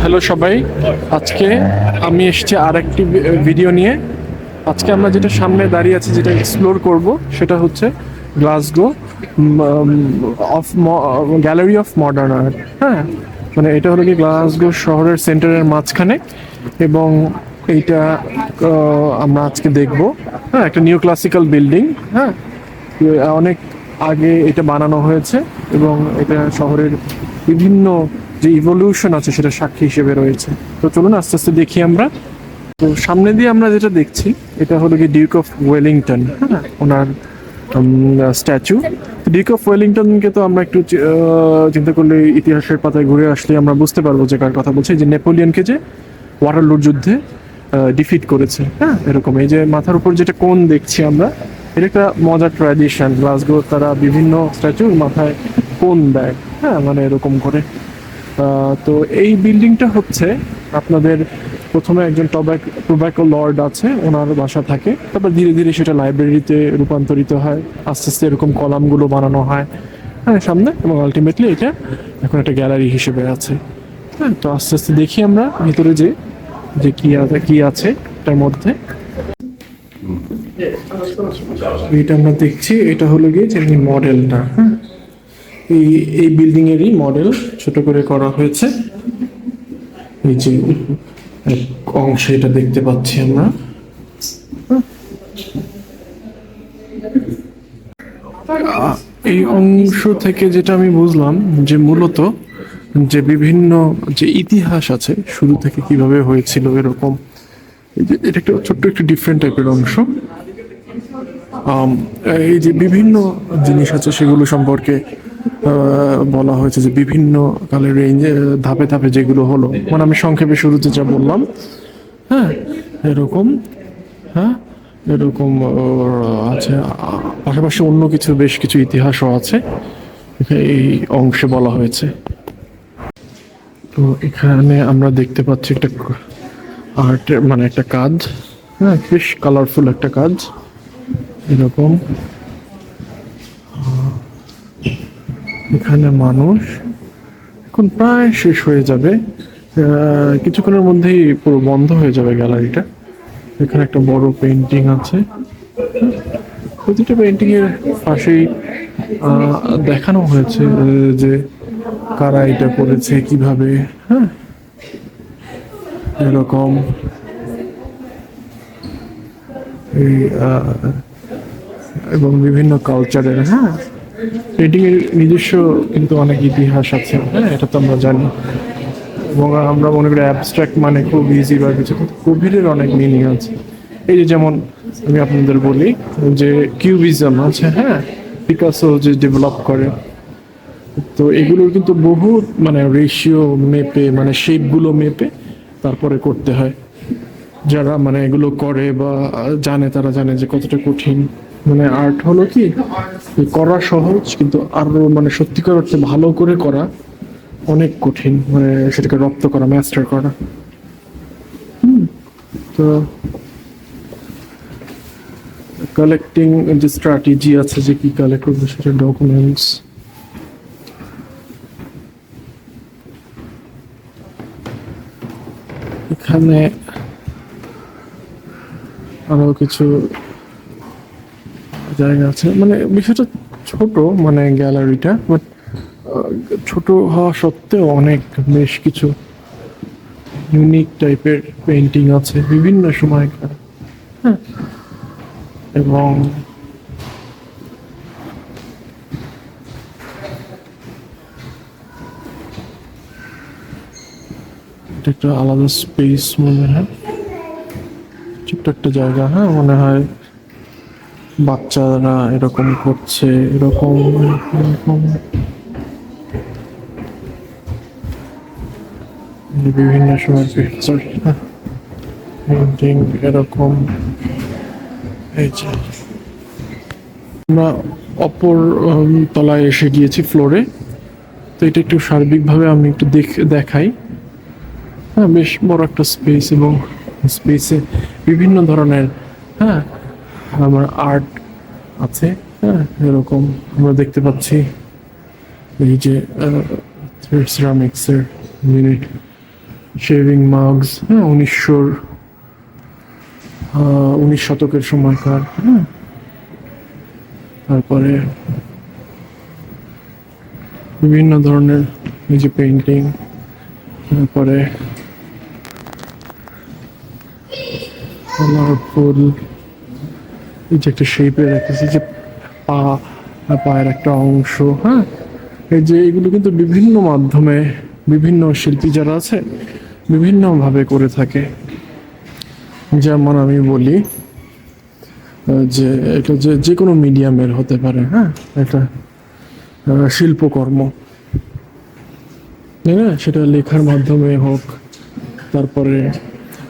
Hello সবাই, আজকে আমি এসেছি আর একটি ভিডিও নিয়ে। আজকে আমরা যেটা সামনে দাঁড়িয়ে আছি, যেটা এক্সপ্লোর করব, সেটা হচ্ছে Glasgow of gallery of modern art হ্যাঁ? মানে এটা হলো কি গ্লাসগো শহরের সেন্টারের মাঝখানে এবং এইটা আমরা আজকে দেখব হ্যাঁ? একটা নিউ ক্লাসিক্যাল বিল্ডিং হ্যাঁ? অনেক আগে এটা বানানো হয়েছে এবং এটা শহরের বিভিন্ন যে ইভলিউশন আছে সেটা সাক্ষী হিসেবে রয়েছে। তো চলুন আস্তে আস্তে দেখি আমরা। তো সামনে দিয়ে আমরা যেটা দেখছি, এটা হলো কি ডিউক অফ ওয়েলিংটন হ্যাঁ ওনার স্ট্যাচু ডিউক অফ ওয়েলিংটনকে তো আমরা একটু চিন্তা করলে ইতিহাসের পাতায় ঘুরে আসলে আমরা বুঝতে পারব যে কার কথা বলছি। যে নেপোলিয়নকে যে ওয়াটারলুর যুদ্ধে ডিফিট করেছে হ্যাঁ? এরকম। এই যে মাথার উপর যেটা কোন দেখছি আমরা, এটা একটা মজার ট্র্যাডিশন গ্লাসগো তারা বিভিন্ন স্ট্যাচুর মাথায় কোন দেয় হ্যাঁ? মানে এরকম করে। তো এই বিল্ডিংটা হচ্ছে আপনাদের প্রথমে একজন টব্যাক টোব্যাকো লর্ড আছে, ওনার বাসা থাকে। তারপর ধীরে ধীরে সেটা লাইব্রেরিতে রূপান্তরিত হয়। আস্তে আস্তে এরকম কলামগুলো বানানো হয় হ্যাঁ সামনে। এবং আলটিমেটলি এটা এখন একটা গ্যালারি হিসেবে আছে। হ্যাঁ তো আস্তে আস্তে দেখি আমরা ভিতরে যে যে কি আছে কি আছে এটার মধ্যে। এটা আমরা দেখছি, এটা হলো গিয়ে যে মডেলটা হ্যাঁ। এই এই বিল্ডিং এরই মডেল ছোট করে করা হয়েছে। এই যে অংশে এটা দেখতে পাচ্ছি আমরা। এই অংশ থেকে যেটা আমি বুঝলাম যে মূলত যে বিভিন্ন যে ইতিহাস আছে, শুরু থেকে কীভাবে হয়েছিল এরকম এটা একটা ছোট্ট একটু ডিফারেন্ট টাইপের অংশ। এই যে বিভিন্ন জিনিস আছে সেগুলো সম্পর্কে বলা হয়েছে যে বিভিন্ন কালের রেঞ্জ ধাপে ধাপে যেগুলো হলো। মানে আমি সংক্ষেপে শুরুতে যা বললাম হ্যাঁ এরকম হ্যাঁ এরকম আছে। পাশাপাশি অন্য কিছু বেশ কিছু ইতিহাসও আছে এই অংশে বলা হয়েছে। তো এখানে আমরা দেখতে পাচ্ছি একটা আর্টের মানে একটা কাজ হ্যাঁ বেশ কালারফুল একটা কাজ, এরকম। এখানে মানুষ এখন প্রায় শেষ হয়ে যাবে কিছুক্ষণের মধ্যেই পুরো বন্ধ হয়ে যাবে গ্যালারিটা। এখানে একটা বড় পেন্টিং আছে। প্রতিটা পেন্টিং এর পাশেই দেখানো হয়েছে যে কারা এটা করেছে, কীভাবে হ্যাঁ? এরকম। এবং বিভিন্ন কালচারের হ্যাঁ? এর নিজস্ব কিন্তু অনেক ইতিহাস আছে হ্যাঁ এটা তো আমরা জানি। এবং আমরা মনে করি অ্যাবস্ট্রাক্ট মানে খুব ইজি বা কিছু কিন্তু গভীরের অনেক মিনিং আছে। এই যে যেমন আমি আপনাদের বলি যে কিউবিজম আছে হ্যাঁ পিকাসো যে ডেভেলপ করে, তো এগুলোর কিন্তু বহু মানে রেশিও মেপে মানে শেপগুলো মেপে তারপরে করতে হয়। যারা মানে এগুলো করে বা জানে তারা জানে যে কতটা কঠিন। মানে আর্ট হলো কি? করা সহজ কিন্তু আরও মানে সত্যিকার অর্থে ভালো করে করা অনেক কঠিন। মানে সেটাকে রপ্ত করা মাস্টার করা। হুম, তো কালেক্টিং যে স্ট্র্যাটেজি আছে যে কি কালেক্ট করবে সেটা ডকুমেন্টস এখানে আরও কিছু জায়গা আছে। মানে বিষয়টা ছোট মানে গ্যালারিটা বাট ছোট হওয়া সত্ত্বেও অনেক বেশ কিছু ইউনিক টাইপের পেন্টিং আছে বিভিন্ন সময়কার হ্যাঁ এবং একটা আলাদা স্পেস মনে হয়। ছোট্ট একটা জায়গা হ্যাঁ মনে হয় বাচ্চারা এরকম করছে, এরকম এরকম। বিভিন্ন সময় সরি পেন্টিং এরকম। এই যে। আমরা অপর তলায় এসে গিয়েছি ফ্লোরে তো এটা একটু সার্বিকভাবে আমি একটু দেখ, দেখাই। হ্যাঁ বেশ বড় একটা স্পেস এবং স্পেসে বিভিন্ন ধরনের হ্যাঁ আমার আর্ট আছে হ্যাঁ এরকম আমরা দেখতে পাচ্ছি। এই যে সিরামিক্সের মিনিট শেভিং মাগস হ্যাঁ উনিশশোর উনিশ শতকের সময়কার হ্যাঁ। তারপরে বিভিন্ন ধরনের এই যে পেন্টিং তারপরে ফুল এই যে একটা শেপে রাখতেছি যে পা পায়ের একটা অংশ হ্যাঁ? এই যে এগুলো কিন্তু বিভিন্ন মাধ্যমে বিভিন্ন শিল্পী যারা আছে বিভিন্নভাবে করে থাকে। যেমন আমি বলি যে এটা যে যে কোনো মিডিয়ামের হতে পারে হ্যাঁ? আহ, শিল্পকর্ম। তাই না? সেটা লেখার মাধ্যমে হোক তারপরে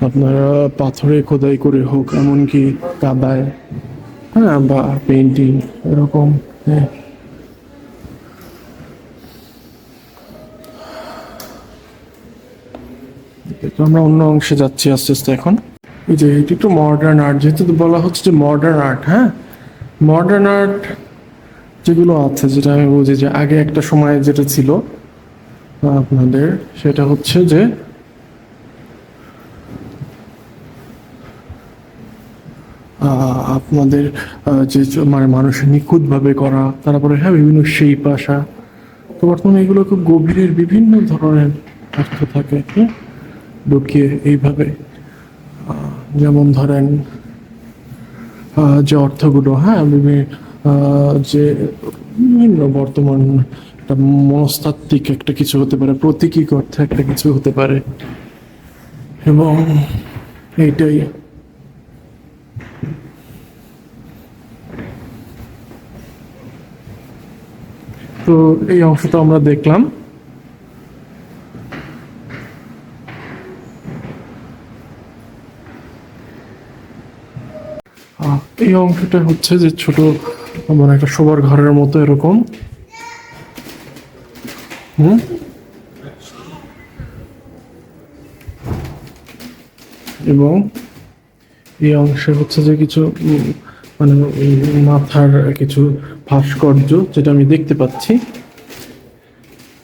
আপনারা পাথরে খোদাই করে হোক এমনকি কাদায়। হ্যাঁ বা পেন্টিং এরকম হ্যাঁ। তো আমরা অন্য অংশে যাচ্ছি আস্তে আস্তে এখন। এই যে, এটি একটু মডার্ন আর্ট যেহেতু বলা হচ্ছে যে মডার্ন আর্ট হ্যাঁ? মডার্ন আর্ট যেগুলো আছে, যেটা আমি বুঝি যে আগে একটা সময় যেটা ছিল, আপনাদের, সেটা হচ্ছে যে আপনাদের যে মানে মানুষের নিখুঁতভাবে করা, তারপরে হ্যাঁ বিভিন্ন শেপ আসা। তো বর্তমানে এগুলো খুব গভীরের বিভিন্ন ধরনের অর্থ থাকে হ্যাঁ ঢুকিয়ে এইভাবে যেমন ধরেন যে অর্থগুলো হ্যাঁ বিভিন্ন যে বিভিন্ন বর্তমান একটা মনস্তাত্ত্বিক একটা কিছু হতে পারে প্রতীকী অর্থে একটা কিছু হতে পারে। এবং এইটাই তো এই অংশটা আমরা দেখলাম। এই অংশটা হচ্ছে যে ছোট মানে একটা শোবার ঘরের মতো এরকম। হুম? এবং এই অংশে হচ্ছে যে কিছু মানে মাথার কিছু ভাস্কর্য যেটা আমি দেখতে পাচ্ছি।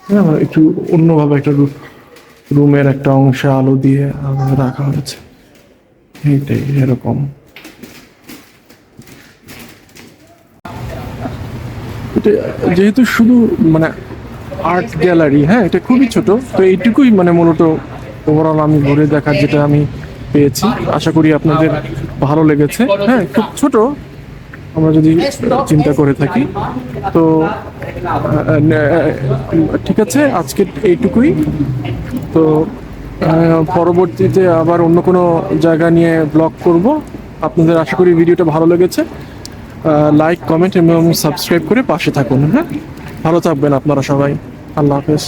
হ্যাঁ একটু অন্যভাবে একটা রুমের একটা অংশে আলো দিয়ে রাখা হয়েছে। এইটাই, এরকম। এটা যেহেতু শুধু মানে আর্ট গ্যালারি হ্যাঁ এটা খুবই ছোট। তো এইটুকুই মানে মূলত ওভারঅল আমি ঘুরে দেখার যেটা আমি পেয়েছি। আশা করি আপনাদের ভালো লেগেছে। হ্যাঁ খুব ছোট, আমরা যদি চিন্তা করে থাকি। তো ঠিক আছে, আজকে এইটুকুই। তো পরবর্তীতে আবার অন্য কোনো জায়গা নিয়ে ব্লগ করব। আপনাদের আশা করি ভিডিওটা ভালো লেগেছে। লাইক কমেন্ট এবং সাবস্ক্রাইব করে পাশে থাকুন হ্যাঁ? ভালো থাকবেন আপনারা সবাই। আল্লাহ হাফেজ।